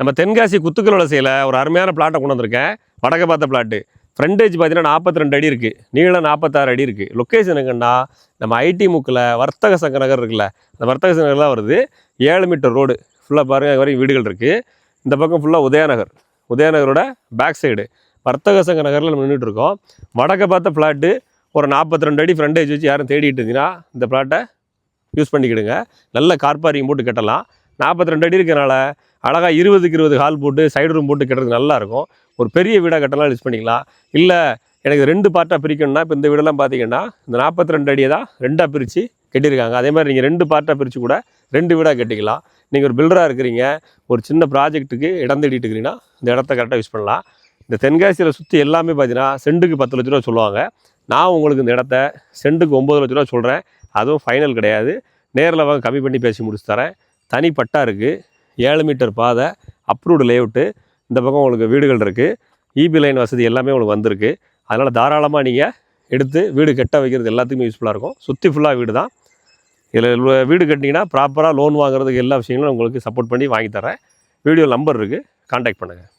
நம்ம தென்காசி குத்துக்கல் வலசையில் ஒரு அருமையான பிளாட்டை கொண்டு வந்திருக்கேன். வடக்க பார்த்த பிளாட்டு ஃப்ரண்டேஜ் பார்த்தீங்கன்னா நாற்பத்தி ரெண்டு அடி இருக்குது நீளம் நாற்பத்தாறு அடி இருக்குது லொக்கேஷன் எங்கன்னா நம்ம ஐடி முக்கில் வர்த்தக சங்க நகர் இருக்குல்ல அந்த வர்த்தக சங்க நகர்லாம் வருது. ஏழு மீட்டர் ரோடு ஃபுல்லாக பாருங்கள் அது வரைக்கும் வீடுகள் இருக்குது இந்த பக்கம் ஃபுல்லாக உதயநகர். உதயநகரோட பேக் சைடு வர்த்தக சங்க நகரில் நம்ம நின்றுட்டு இருக்கோம். வடக்க பார்த்த ஃப்ளாட்டு ஒரு நாற்பத்தி ரெண்டு அடி ஃப்ரண்டேஜ் வச்சு யாரும் தேடிட்டு இருந்தீங்கன்னா இந்த ஃப்ளாட்டை யூஸ் பண்ணிக்கிடுங்க. நல்ல கார் பார்க்கிங் போட்டு கட்டலாம். நாற்பத்தி ரெண்டு அடி இருக்கிறனால அழகாக இருபதுக்கு இருபது ஹால் போட்டு சைடு ரூம் போட்டு கட்டுறதுக்கு நல்லாயிருக்கும். ஒரு பெரிய வீடாக கட்டலாம் யூஸ் பண்ணிக்கலாம். இல்லை எனக்கு ரெண்டு பார்ட்டாக பிரிக்கணும்னா இப்போ இந்த வீடெல்லாம் பார்த்தீங்கன்னா இந்த நாற்பத்தி ரெண்டு அடியை தான் ரெண்டாக பிரித்து கட்டியிருக்காங்க. அதே மாதிரி நீங்கள் ரெண்டு பார்ட்டாக பிரித்து கூட ரெண்டு வீடாக கட்டிக்கலாம். நீங்கள் ஒரு பில்டராக இருக்கிறீங்க ஒரு சின்ன ப்ராஜெக்ட்டுக்கு இடம் தேடிட்டு இருக்கிறீங்கன்னா இந்த இடத்த கரெக்டாக யூஸ் பண்ணலாம். இந்த தென்காசியில் சுற்றி எல்லாமே பார்த்தீங்கன்னா செண்டுக்கு பத்து லட்ச ரூபா சொல்லுவாங்க. நான் உங்களுக்கு இந்த இடத்த செண்டுக்கு ஒம்பது லட்ச ரூபா சொல்கிறேன் அதுவும் ஃபைனல் கிடையாது. நேரில் வாங்க கம்மி பண்ணி பேசி முடிச்சு தரேன். தனி பட்டா இருக்குது ஏழு மீட்டர் பாதை அப்ரூவ்டு லேஅவுட்டு இந்த பக்கம் உங்களுக்கு வீடுகள் இருக்குது இபி லைன் வசதி எல்லாமே உங்களுக்கு வந்திருக்கு. அதனால் தாராளமாக நீங்கள் எடுத்து வீடு கட்ட வைக்கிறது எல்லாத்துக்குமே யூஸ்ஃபுல்லாக இருக்கும். சுற்றி ஃபுல்லாக வீடு தான். இதில் வீடு கட்டினீங்கன்னா ப்ராப்பராக லோன் வாங்குறதுக்கு எல்லா விஷயங்களும் உங்களுக்கு சப்போர்ட் பண்ணி வாங்கி தரேன் வீடியோ நம்பர் இருக்குது கான்டாக்ட் பண்ணுங்கள்